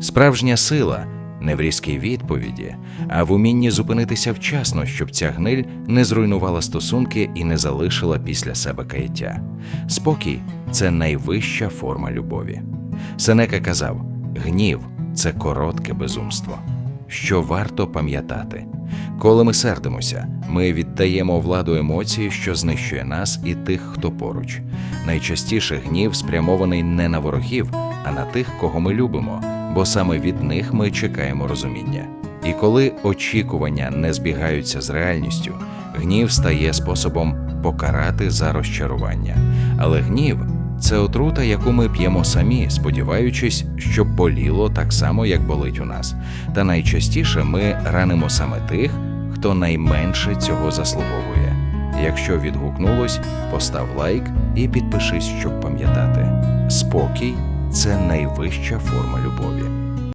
Справжня сила не в різкій відповіді, а в умінні зупинитися вчасно, щоб ця гниль не зруйнувала стосунки і не залишила після себе каяття. Спокій це найвища форма любові. Сенека казав: гнів це коротке безумство. Що варто пам'ятати, коли ми сердимося, ми віддаємо владу емоції, що знищує нас і тих, хто поруч. Найчастіше гнів спрямований не на ворогів, а на тих, кого ми любимо, бо саме від них ми чекаємо розуміння. І коли очікування не збігаються з реальністю, гнів стає способом покарати за розчарування. Але гнів це отрута, яку ми п'ємо самі, сподіваючись, що боліло так само, як болить у нас. Та найчастіше ми ранимо саме тих, хто найменше цього заслуговує. Якщо відгукнулось, постав лайк і підпишись, щоб пам'ятати. Спокій це найвища форма любові.